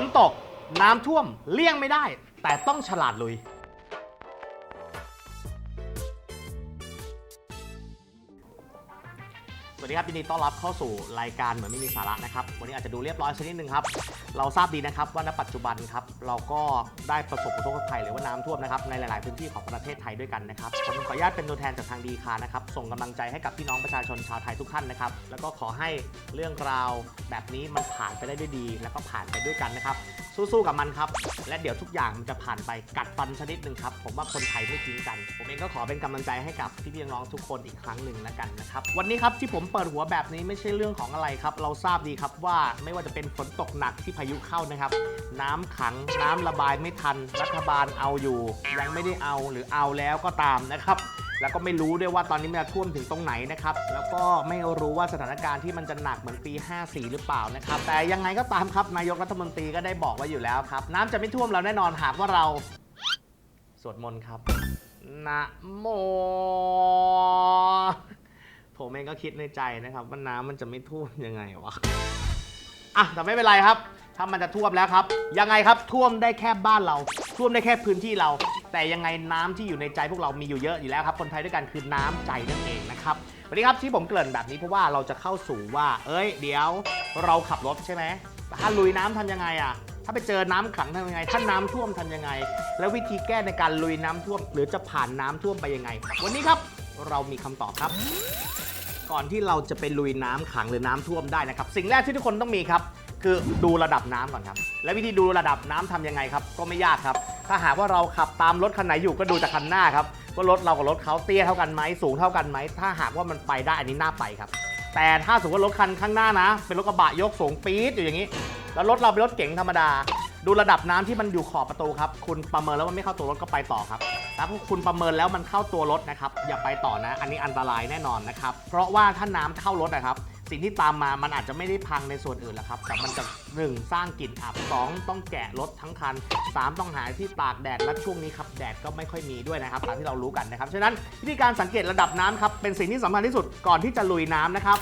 นตก น้ำท่วมเลี่ยงไม่ได้ แต่ต้องฉลาดลุย วัสดีครับยินดีต้อนรับเข้าสู่รายการเหมือนไม่มีสาระนะครับ วันนี้อาจจะดูเรียบร้อยสักนิดหนึ่งครับ เราทราบดีนะครับว่าณปัจจุบันครับเราก็ได้ประสบอุทกภัยหรือว่าน้ำท่วมนะครับในหลาย ๆ พื้นที่ของประเทศไทยด้วยกันนะครับผมขออนุญาตเป็นตัวแทนจากทางดีคานะครับส่งกำลังใจให้กับพี่น้องประชาชนชาวไทยทุกท่านนะครับแล้วก็ขอให้เรื่องราวแบบนี้มันผ่านไปได้ด้วยดี แล้วก็ผ่านไปด้วยกันนะครับ สู้ๆกับมันครับ และเดี๋ยวทุกอย่างมันจะผ่านไปกัดฟันชนิดหนึ่งครับ ผมว่าคนไทยไม่ทิ้งกัน ผมเองก็ขอเป็นกำลังใจให้กับพี่ๆน้องๆทุกคนอีกครั้งหนึ่งแล้วกันนะครับ วันนี้ครับที่ผมเปิดหัวแบบนี้ไม่ใช่เรื่องของอะไรครับ เราทราบดีครับว่าไม่ว่าจะเป็นฝนตกหนักที่พายุเข้านะครับ น้ำขังน้ำระบายไม่ทัน รัฐบาลเอาอยู่ ยังไม่ได้เอาหรือเอาแล้วก็ตามนะครับ แล้วก็ไม่รู้ด้วยว่าตอนนี้มันจะท่วมถึงตรงไหนนะครับ แล้วก็ไม่รู้ว่าสถานการณ์ที่มันจะหนักเหมือนปี 54 หรือเปล่านะครับ แต่ยังไงก็ตามครับนายกรัฐมนตรีก็ได้บอกไว้อยู่แล้วครับ น้ำจะไม่ท่วมเราแน่นอนหากว่าเรา สวดมนต์ครับนะโม ผมเองก็คิดในใจนะครับว่าน้ำมันจะไม่ท่วมยังไงวะอะแต่ไม่เป็นไรครับ ถ้ามันจะท่วมแล้วครับ ยังไงครับท่วมได้แค่บ้านเรา ท่วมได้แค่พื้นที่เรา แต่ยังไงน้ำที่อยู่ในใจพวกเรามีอยู่เยอะอยู่แล้วครับ คนไทยด้วยกันคือน้ำใจนั่นเองนะครับวันนี้ครับที่ผมเกริ่นแบบนี้เพราะว่าเราจะเข้าสู่ว่า เอ้ย เดี๋ยวเราขับรถใช่ไหมถ้าลุยน้ำทำยังไงอะถ้าไปเจอน้ำขังทำยังไง ถ้าน้ำท่วมทำยังไง แล้ววิธีแก้ในการลุยน้ำท่วม หรือจะผ่านน้ำท่วมไปยังไง วันนี้ครับเรามีคำตอบครับ ก่อนที่เราจะไปลุยน้ำขังหรือน้ำท่วมได้นะครับ สิ่งแรกที่ทุกคนต้องมีครับ คือดูระดับน้ำก่อนครับ และวิธีดูระดับน้ำทำยังไงครับ ก็ไม่ยากครับ ถ้าหากว่าเราขับตามรถคันไหนอยู่ก็ดูจากคันหน้าครับว่ารถเรากับรถเขาเตี้ยเท่ากันไหมสูงเท่ากันไหมถ้าหากว่ามันไปได้อันนี้น่าไปครับ แต่ถ้าสมมติว่ารถคันข้างหน้านะ เป็นรถกระบะยกสูงปี๊ดอยู่อย่างนี้ แล้วรถเราเป็นรถเก๋งธรรมดา ดูระดับน้ำที่มันอยู่ขอบประตูครับคุณประเมินแล้วมันไม่เข้าตัวรถก็ไปต่อครับถ้าคุณประเมินแล้วมันเข้าตัวรถนะครับอย่าไปต่อนะ อันนี้อันตรายแน่นอนนะครับเพราะว่าถ้าน้ำเข้ารถนะครับ สิ่งที่ตามมามันอาจจะไม่ได้พังในส่วนอื่นแล้วครับ แต่มันจะ 1 สร้างกลิ่นอับ 2 ต้องแกะรถทั้งคัน 3 ต้องหาที่ตากแดดและช่วงนี้ครับแดดก็ไม่ค่อยมีด้วยนะครับตามที่เรารู้กันนะครับ ฉะนั้นวิธีการสังเกตระดับน้ำครับเป็นสิ่งที่สำคัญที่สุดก่อนที่จะลุยน้ำนะครับ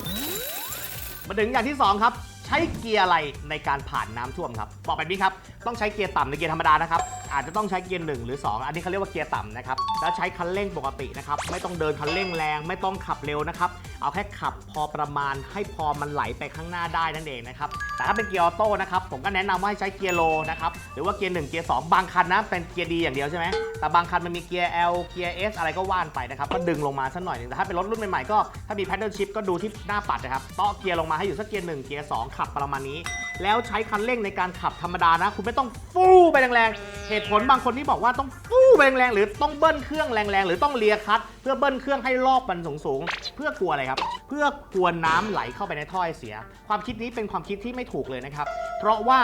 มาถึงอย่างที่ 2 ครับ ใช้เกียร์อะไรในการผ่านน้ำท่วมครับ บอกแบบนี้ครับ ต้องใช้เกียร์ต่ำในเกียร์ธรรมดานะครับ อาจจะต้องใช้เกียร์หนึ่งหรือ 2 อันนี้เขาเรียกว่าเกียร์ต่ำนะครับ แล้วใช้คันเร่งปกตินะครับ ไม่ต้องเดินคันเร่งแรง ไม่ต้องขับเร็วนะครับ เอาแค่ขับพอประมาณให้พอมันไหลไปข้างหน้าได้นั่นเองนะครับ แต่ถ้าเป็นเกียร์ออโต้นะครับ ผมก็แนะนำว่าให้ใช้เกียร์โลนะครับ หรือว่าเกียร์1เกียร์2บางคันนะ เป็นเกียร์ดีอย่างเดียวใช่ไหมแต่บางคันมันมีเกียร์ L เกียร์ S อะไรก็ว่านไปนะครับ ก็ดึงลงมาสักหน่อยหนึงแต่ถ้าเป็นรถรุ่นใหม่ๆก็ถ้ามี paddle shift ก็ดูที่หน้าปัดนะครับเตาะเกียร์ลงมาให้อยู่สักเกียร์1เกียร์2ขับประมาณนี้ แล้วใช้คันเร่งในการขับธรรมดานะ คุณไม่ต้องฟู่ไปแรงๆ เหตุผลบางคนที่บอกว่าต้องฟู่ไปแรงๆ หรือต้องเบิ้ลเครื่องแรงๆ หรือต้องเลียคลัตช์เพื่อเบิ้ลเครื่องให้รอบมันสูงๆ เพื่อกลัวอะไรครับ เพื่อกลัวน้ำไหลเข้าไปในท่อไอเสีย ความคิดนี้เป็นความคิดที่ไม่ถูกเลยนะครับ เพราะว่า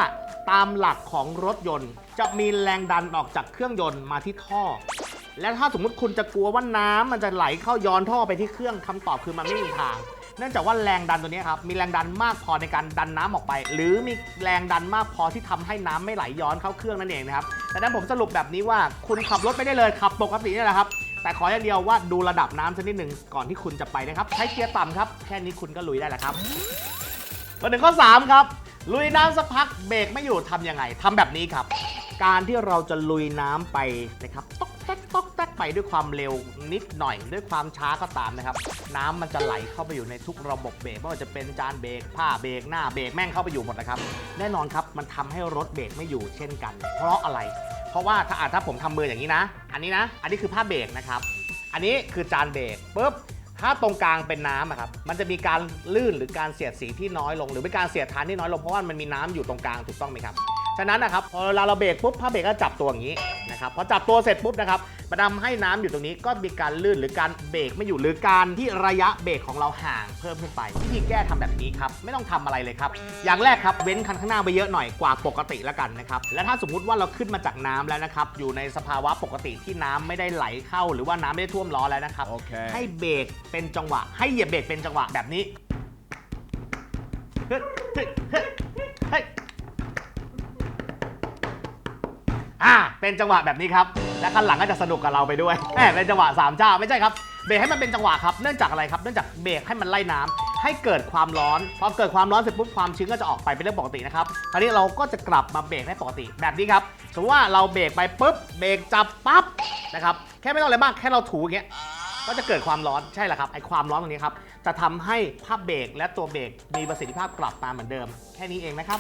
ตามหลักของรถยนต์ จะมีแรงดันออกจากเครื่องยนต์มาที่ท่อและถ้าสมมุติคุณจะกลัวว่าน้ำมันจะไหลเข้าย้อนท่อไปที่เครื่องคำตอบคือมันไม่มีทาง เนื่องจากว่าแรงดันตัวนี้ครับมีแรงดันมากพอในการดันน้ำออกไป หรือมีแรงดันมากพอที่ทำให้น้ำไม่ไหลย้อนเข้าเครื่องนั่นเองนะครับดังนั้นผมสรุปแบบนี้ว่าคุณขับรถไม่ได้เลยขับปกตินี่แหละครับแต่ขออย่างเดียวว่าดูระดับน้ำสักนิดหนึ่งก่อนที่คุณจะไปนะครับ ใช้เกียร์ต่ำครับ แค่นี้คุณก็ลุยได้แล้วครับมาถึงข้อ 3 ครับ ลุยน้ำสักพักเบรกไม่อยู่ทำยังไงทำแบบนี้ครับ การที่เราจะลุยน้ำไปนะครับต๊อก ไปด้วยความเร็วนิดหน่อย ด้วยความช้าก็ตามนะครับ น้ำมันจะไหลเข้าไปอยู่ในทุกระบบเบรกไม่ว่าจะเป็นจานเบรกผ้าเบรกหน้าเบรกแม่งเข้าไปอยู่หมดนะครับ แน่นอนครับมันทำให้รถเบรกไม่อยู่เช่นกัน เพราะอะไร เพราะว่าถ้าอะถ้าผมทำมืออย่างนี้นะ อันนี้นะ อันนี้คือผ้าเบรกนะครับ อันนี้คือจานเบรกปุ๊บ ถ้าตรงกลางเป็นน้ำอะครับ มันจะมีการลื่นหรือการเสียดสีที่น้อยลง หรือเป็นการเสียดทานที่น้อยลงเพราะว่ามันมีน้ำอยู่ตรงกลางถูกต้องไหมครับ ฉะนั้นนะครับพอเวลาเราเบรกปุ๊บผ้าเบรกก็จับตัวอย่างนี้นะครับพอจับตัวเสร็จปุ๊บนะครับ มันทำให้น้ำอยู่ตรงนี้ก็มีการลื่นหรือการเบรกไม่อยู่หรือการที่ระยะเบรกของเราห่างเพิ่มขึ้นไปวิธีแก้ทำแบบนี้ครับไม่ต้องทำอะไรเลยครับ อย่างแรกครับเว้นคันข้างหน้าไปเยอะหน่อยกว่าปกติแล้วกันนะครับและถ้าสมมุติว่าเราขึ้นมาจากน้ำแล้วนะครับอยู่ในสภาวะปกติที่น้ำไม่ได้ไหลเข้า หรือว่าน้ำไม่ได้ท่วมล้อแล้วนะครับ Okay. ให้เบรกเป็นจังหวะ ให้เหยียบเบรกเป็นจังหวะแบบนี้เฮ้ยเอ่าเป็นจังหวะแบบนี้ครับ และคันหลังก็จะสนุกกับเราไปด้วยแหมเป็นจังหวะสามเจ้าไม่ใช่ครับเบรกให้มันเป็นจังหวะครับ เนื่องจากอะไรครับ เนื่องจากเบรกให้มันไล่น้ำให้เกิดความร้อน พอเกิดความร้อนเสร็จปุ๊บความชื้นก็จะออกไปเป็นเรื่องปกตินะครับ คราวนี้เราก็จะกลับมาเบรกได้ปกติแบบนี้ครับสมมติว่าเราเบรกไปปุ๊บ เบรกจับปั๊บนะครับ แค่ไม่ต้องอะไรมาก แค่เราถูอย่างเงี้ย ก็จะเกิดความร้อน ใช่แหละครับ ไอความร้อนตรงนี้ครับ จะทำให้ภาพเบรกและตัวเบรกมีประสิทธิภาพกลับมาเหมือนเดิม แค่นี้เองนะครับ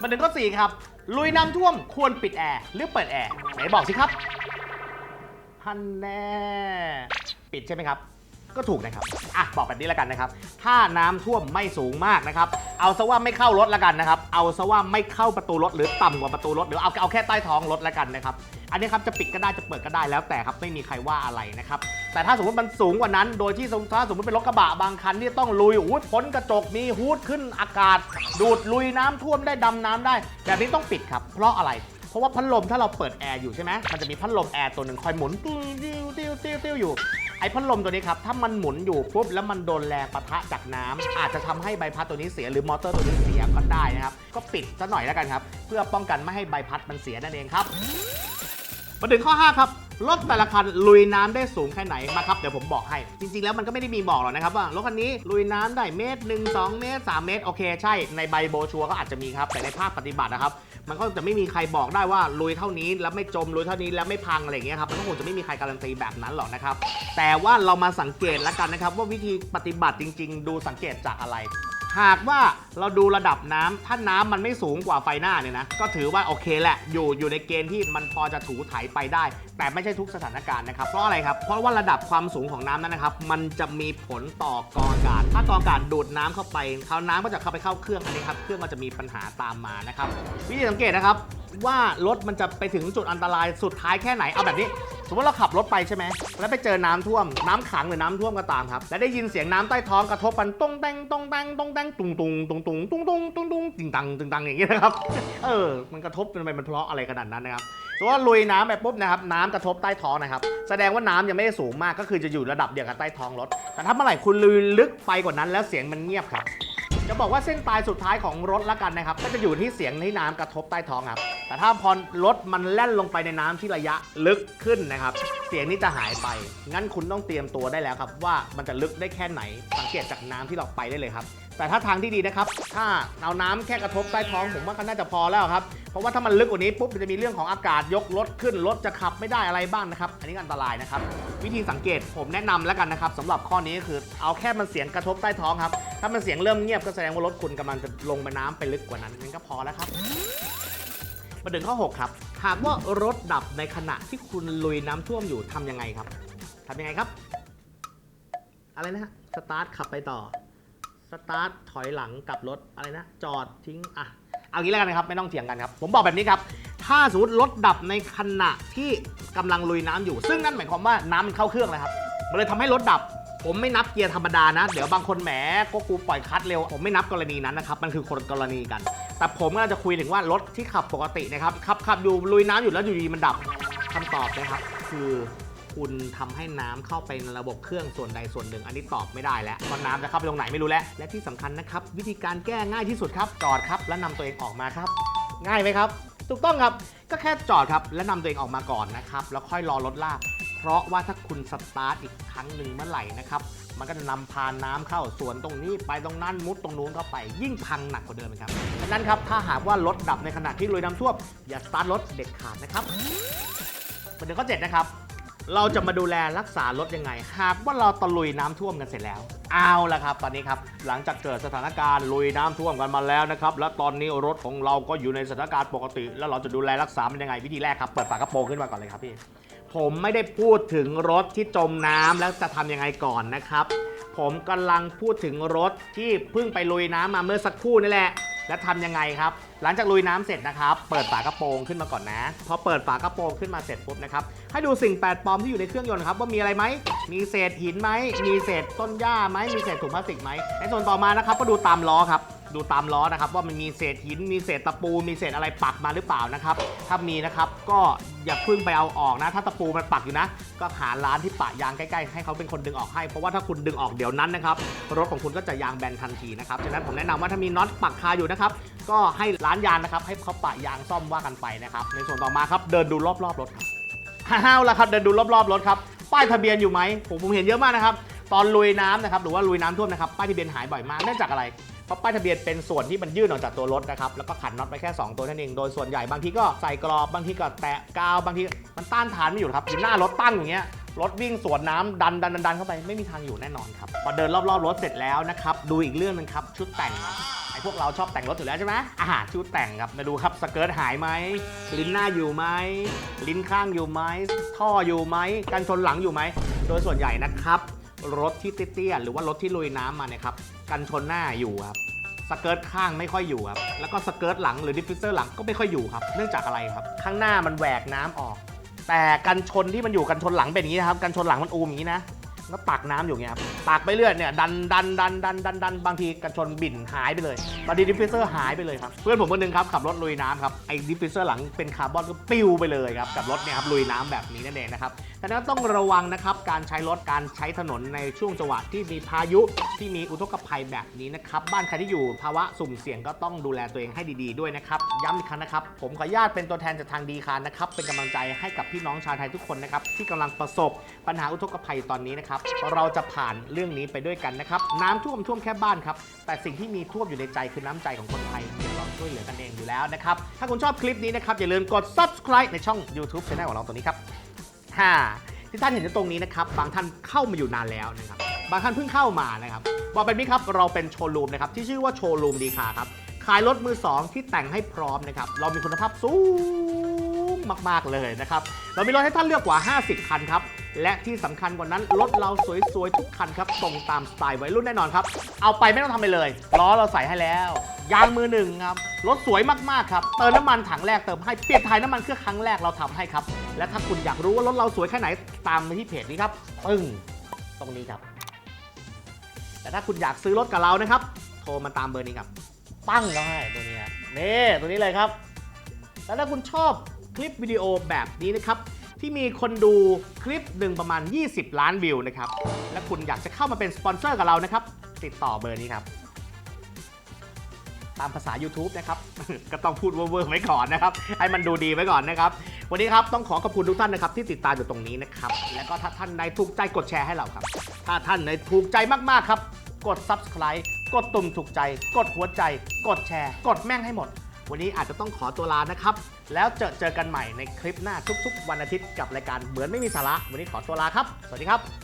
มาถึงข้อสี่ครับ ลุยน้ำท่วมควรปิดแอร์หรือเปิดแอร์ไหนบอกสิครับฮันแน่ ปิดใช่ไหมครับ ก็ถูกนะครับ อะ บอกแบบนี้แล้วกันนะครับ ถ้าน้ำท่วมไม่สูงมากนะครับ เอาซะว่าไม่เข้ารถแล้วกันนะครับ เอาซะว่าไม่เข้าประตูรถหรือต่ำกว่าประตูรถหรือเอาเอาแค่ใต้ท้องรถแล้วกันนะครับ อันนี้ครับจะปิดก็ได้จะเปิดก็ได้แล้วแต่ครับไม่มีใครว่าอะไรนะครับ แต่ถ้าสมมติมันสูงกว่านั้น โดยที่สมถ้าสมมติเป็นรถกระบะบางคันที่ต้องลุยอุ้ยพ้นกระจกมีฮูดขึ้นอากาศ ดูดลุยน้ำท่วมได้ดำน้ำได้ แบบนี้ต้องปิดครับ เพราะอะไร เพราะว่าพัดลมถ้าเราเปิดแอร์อยู่ใช่ไหมมันจะมีพัดลมแอร์ตัวหนึ่งคอยหมุนติ้วติ้วติ้วติ้วติ้วอยู่ อ้พัดลมตัวนี้ครับ ถ้ามันหมุนอยู่ปุ๊บแล้วมันโดนแรงปะทะจากน้ำอาจจะทำให้ใบพัดตัวนี้เสียหรือมอเตอร์ตัวนี้เสียก็ได้นะครับ ก็ปิดซะหน่อยแล้วกันครับ เพื่อป้องกันไม่ให้ใบพัดมันเสียนั่นเองครับมาถึงข้อ 5 ครับ รถแต่ละคันลุยน้ำได้สูงแค่ไหนมาครับเดี๋ยวผมบอกให้ จริง ๆ แล้วมันก็ไม่ได้มีบอกหรอกนะครับว่ารถคันนี้ลุยน้ำได้เมตรหนึ่งสองเมตรสามเมตรโอเคใช่ในใบโบชัวก็อาจจะมีครับแต่ในภาคปฏิบัตินะครับมันก็จะไม่มีใครบอกได้ว่าลุยเท่านี้แล้วไม่จมลุยเท่านี้แล้วไม่พังอะไรอย่างเงี้ยครับมันก็คงจะไม่มีใครการันตีแบบนั้นหรอกนะครับแต่ว่าเรามาสังเกตแล้วกันนะครับว่าวิธีปฏิบัติจริง ๆ ดูสังเกตจากอะไร หากว่าเราดูระดับน้ำถ้าน้ำมันไม่สูงกว่าไฟหน้าเนี่ยนะ ก็ถือว่าโอเคแหละ อยู่อยู่ในเกณฑ์ที่มันพอจะถูไถไปได้ แต่ไม่ใช่ทุกสถานการณ์นะครับ เพราะอะไรครับ เพราะว่าระดับความสูงของน้ำนั้นนะครับ มันจะมีผลต่อกองอากาศ ถ้ากองอากาศดูดน้ำเข้าไปเขาน้ำก็จะเข้าไปเข้าเครื่องอันนี้ครับ เครื่องก็จะมีปัญหาตามมานะครับ วิธีสังเกตนะครับ ว่ารถมันจะไปถึงจุดอันตรายสุดท้ายแค่ไหนเอาแบบนี้ สมมติเราขับรถไปใช่ไหมแล้วไปเจอน้ำท่วม น้ำขังหรือน้ำท่วมก็ตามครับ แล้วได้ยินเสียงน้ำใต้ท้องกระทบกันตงแตงตงแตงตงแตงตุงตุงตุงตุงตุงตุงตุงตุงติงตังติงตังอย่างเงี้นะครับเออ มันกระทบเป็นไปมันเพราะอะไรขนาดนั้นนะครับสมมติว่าลุยน้ำไปปุ๊บนะครับน้ำกระทบใต้ท้องนะครับ แสดงว่าน้ำยังไม่ได้สูงมากก็คือจะอยู่ระดับเดียวกับใต้ท้องรถ แต่ถ้าเมื่อไหร่คุณลุยลึกไปกว่านั้น แล้วเสียงมันเงียบครับจะบอกว่าเส้นตายสุดท้ายของรถละกันนะครับ ก็จะอยู่ที่เสียงที่น้ำกระทบใต้ท้องครับ แต่ถ้าพอรถมันแล่นลงไปในน้ำที่ระยะลึกขึ้นนะครับ เสียงนี้จะหายไป งั้นคุณต้องเตรียมตัวได้แล้วครับ ว่ามันจะลึกได้แค่ไหน สังเกตจากน้ำที่เราไปได้เลยครับ แต่ถ้าทางที่ดีนะครับ ถ้าเอาน้ำแค่กระทบใต้ท้องผมว่าก็น่าจะพอแล้วครับ เพราะว่าถ้ามันลึกกว่านี้ปุ๊บมันจะมีเรื่องของอากาศยกรถขึ้นรถจะขับไม่ได้อะไรบ้างนะครับ อันนี้อันตรายนะครับ วิธีสังเกตผมแนะนำแล้วกันนะครับสำหรับข้อนี้ก็คือเอาแค่มันเสียงกระทบใต้ท้องครับ ถ้ามันเสียงเริ่มเงียบก็แสดงว่ารถคุณกำลังจะลงไปน้ำไปลึกกว่านั้นนั่นก็พอแล้วครับ มาถึงข้อ 6 ครับ หากว่ารถดับในขณะที่คุณลุยน้ำท่วมอยู่ทำยังไงครับทำยังไงครับ อะไรนะฮะสตาร์ทขับไปต่อสตาร์ทถอยหลังกลับรถอะไรนะ จอดทิ้งอะเอางี้แล้วกันนะครับ ไม่ต้องเถียงกันครับ ผมบอกแบบนี้ครับ ถ้าสมมติรถดับในขณะที่กำลังลุยน้ำอยู่ ซึ่งนั่นหมายความว่าน้ำมันเข้าเครื่องเลยครับ มันเลยทำให้รถดับ ผมไม่นับเกียร์ธรรมดานะ เดี๋ยวบางคนแหมก็กูปล่อยคัดเร็ว ผมไม่นับกรณีนั้นนะครับ มันคือคนกรณีกัน แต่ผมก็จะคุยถึงว่ารถที่ขับปกตินะครับขับขับอยู่ลุยน้ำอยู่แล้วอยู่ดีมันดับคำตอบนะครับ คือคุณทำให้น้ำเข้าไปในระบบเครื่องส่วนใดส่วนหนึ่ง อันนี้ตอบไม่ได้แล้วเพราะน้ำจะเข้าไปตรงไหนไม่รู้แล้ว และที่สำคัญนะครับ วิธีการแก้ง่ายที่สุดครับ จอดครับ แล้วนำตัวเองออกมาครับ ง่ายไหมครับ ถูกต้องครับ ก็แค่จอดครับ แล้วนำตัวเองออกมาก่อนนะครับ แล้วค่อยรอรถลาก ราะว่าถ้าคุณสตาร์ทอีกครั้งหนึ่งเมื่อไหร่นะครับ มันก็จะนำพาน้ำเข้าสวนตรงนี้ ไปตรงนั้นมุดตรงนู้นเข้าไปยิ่งพังหนักกว่าเดิมครับดังนั้นครับถ้าหากว่ารถดับในขณะที่ลุยน้ำท่วมอย่าสตาร์ทรถเด็ดขาดนะครับประเด็นข้อเจ็ดนะครับเราจะมาดูแลรักษารถยังไง หากว่าเราตะลุยน้ำท่วมกันเสร็จแล้ว เอาละครับ ตอนนี้ครับ หลังจากเกิดสถานการณ์ลุยน้ำท่วมกันมาแล้วนะครับ และตอนนี้รถของเราก็อยู่ในสถานการณ์ปกติ แล้วเราจะดูแลรักษามันยังไง วิธีแรกครับ เปิดฝากระโปรงขึ้นมาก่อนเลยครับพี่ ผมไม่ได้พูดถึงรถที่จมน้ำแล้วจะทำยังไงก่อนนะครับ ผมกำลังพูดถึงรถที่เพิ่งไปลุยน้ำมาเมื่อสักครู่นี่แหละ แล้วทำยังไงครับ หลังจากลุยน้ำเสร็จนะครับ เปิดฝากระโปรงขึ้นมาก่อนนะ พอเปิดฝากระโปรงขึ้นมาเสร็จปุ๊บนะครับ ให้ดูสิ่งแปลกปลอมที่อยู่ในเครื่องยนต์ครับว่ามีอะไรไหม มีเศษหินไหม มีเศษต้นหญ้าไหม มีเศษถุงพลาสติกไหมในส่วนต่อมานะครับก็ดูตามล้อครับ ดูตามล้อนะครับว่ามันมีเศษหินมีเศษตะปู มีเศษอะไรปักมาหรือเปล่านะครับถ้ามีนะครับก็อย่าเพึ่งไปเอาออกนะ ถ้าตะปูมันปักอยู่นะ ก็หาร้านที่ปะยางใกล้ๆ ให้เขาเป็นคนดึงออกให้ เพราะว่าถ้าคุณดึงออกเดี๋ยวนั้นนะครับรถของคุณก็จะยางแบนทันทีนะครับฉะนั้นผมแนะนำว่าถ้ามีน็อตปักคาอยู่นะครับก็ให้ร้านยางนะครับให้เขาปะยางซ่อมว่ากันไปนะครับในส่วนต่อมาครับเดินดูรอบๆรถครับห้าวแล้วครับเดินดูรอบๆรถครับป้ายทะเบียนอยู่ไหมผมผมเห็นเยอะมากนะครับตอนลุยน้ำนะครับหรือว่าลุยน้ำท่วมนะครับป้ายทะเบียนหายบ่อยมากเนื่องจากอะไร เพราะป้ายทะเบียนเป็นส่วนที่มันยื่นออกจากตัวรถนะครับแล้วก็ขันน็อตไปแค่ 2 ตัวเท่านั้นเองโดยส่วนใหญ่บางทีก็ใส่กรอบบางทีก็แตะกาวบางทีมันต้านทานไม่อยู่ครับอยู่หน้ารถตั้งอย่างเงี้ยรถวิ่งสวนน้ำดันดันดันดันเข้าไปไม่มีทางอยู่แน่นอนครับพอเดินรอบๆรถเสร็จแล้วนะครับดูอีกเรื่องหนึงครับชุดแต่งครับไอ้พวกเราชอบแต่งรถอยู่แล้วใช่ไหมอาหารชุดแต่งครับมาดูครับสเกิร์ตหายไหมลิ้นหน้าอยู่ไหมลิ้นข้างอยู่ไหมท่ออยู่ไหมกันชนหลังอยู่ไหมโดยส่วนใหญ่นะครับรถที่เตี้ยๆหรือว่ารถที่ลุยน้ำมาเนี่ยครับ กันชนหน้าอยู่ครับสเกิร์ตข้างไม่ค่อยอยู่ครับ แล้วก็สเกิร์ตหลังหรือดิฟฟิวเซอร์หลังก็ไม่ค่อยอยู่ครับ เนื่องจากอะไรครับ ข้างหน้ามันแหวกน้ำออก แต่กันชนที่มันอยู่กันชนหลังเป็นอย่างนี้นะครับ กันชนหลังมันอูมอย่างนี้นะ แล้วตักน้ำอยู่เงี้ยครับตักไปเรื่อยเนี่ยดันดันดันดันดันดันบางทีกันชนบิ่นหายไปเลยบางทีดิฟฟิวเซอร์หายไปเลยครับ เพื่อนผมคนหนึงครับขับรถลุยน้ำครับไอ้ดิฟฟิวเซอร์หลังเป็นคาร์บอนก็ปิ้วไปเลยครับกับรถเนี่ยครับลุยน้ำแบบนี้นั่นเองนะครับดังนั้นต้องระวังนะครับการใช้รถการใช้ถนนในช่วงจังหวะที่มีพายุที่มีอุทกภัยแบบนี้นะครับบ้านใครที่อยู่ภาวะสุ่มเสี่ยงก็ต้องดูแลตัวเองให้ดีๆด้วยนะครับย้ำอีกครั้งนะครับผมขออนุญาตเป็นตัวแทนจากทางดีคารนะครับเป็นกำลังใจให้กับพี่น้องชาวไทยทุกคนนะครับที่กำลังประสบปัญหาอุทกภัยตอนนี้นะครับเราจะผ่านเรื่องนี้ไปด้วยกันนะครับ น้ำท่วมท่วมแค่บ้านครับ แต่สิ่งที่มีท่วมอยู่ในใจคือน้ำใจของคนไทยที่เราช่วยเหลือกันเองอยู่แล้วนะครับ ถ้าคุณชอบคลิปนี้นะครับ อย่าลืมกด subscribe ในช่อง YouTube channel ของเราตัวนี้ครับห้าที่ท่านเห็นอยู่ตรงนี้นะครับ บางท่านเข้ามาอยู่นานแล้วนะครับ บางท่านเพิ่งเข้ามานะครับบอกเป็นนี้ครับ เราเป็นโชว์รูมนะครับ ที่ชื่อว่าโชว์รูมดีคาครับ ขายรถมือ 2 ที่แต่งให้พร้อมนะครับ เรามีคุณภาพสูงมาก ๆ เลยนะครับ เรามีรถให้ท่านเลือกกว่า 50 คันครับ และที่สำคัญกว่านั้นรถเราสวยๆ ทุกคันครับตรงตามสไตล์วัยรุ่นแน่นอนครับ เอาไปไม่ต้องทำอะไรเลย ล้อเราใส่ให้แล้ว ยางมือหนึ่งครับ รถสวยมากๆครับ เติมน้ำมันถังแรกเติมให้ เปลี่ยนถ่ายน้ำมันเครื่องครั้งแรกเราทำให้ครับ และถ้าคุณอยากรู้ว่ารถเราสวยแค่ไหนตามมาที่เพจนี้ครับปึ้งตรงนี้ครับ แต่ถ้าคุณอยากซื้อรถกับเรานะครับ โทรมาตามเบอร์นี้ครับ ปั้งแล้วให้ตัวนี้ฮะนี่ตัวนี้เลยครับ แล้วถ้าคุณชอบคลิปวิดีโอแบบนี้นะครับ ที่มีคนดูคลิปหนึ่งประมาณ 20 ล้านวิวนะครับ และคุณอยากจะเข้ามาเป็นสปอนเซอร์กับเรานะครับ ติดต่อเบอร์นี้ครับ ตามภาษา YouTube นะครับ ก็ต้องพูดเวอร์ๆไว้ก่อนนะครับ ให้มันดูดีไว้ก่อนนะครับ วันนี้ครับต้องขอขอบคุณทุกท่านนะครับ ที่ติดตามอยู่ตรงนี้นะครับ แล้วก็ถ้าท่านใดถูกใจกดแชร์ให้เราครับ ถ้าท่านใดถูกใจมากๆครับ กด subscribe กดตุ่มถูกใจ กดหัวใจ กดแชร์ กดแม่งให้หมด วันนี้อาจจะต้องขอตัวลานะครับ แล้วเจอเจอกันใหม่ในคลิปหน้าทุกๆ วันอาทิตย์กับรายการเหมือนไม่มีสาระ วันนี้ขอตัวลาครับ สวัสดีครับ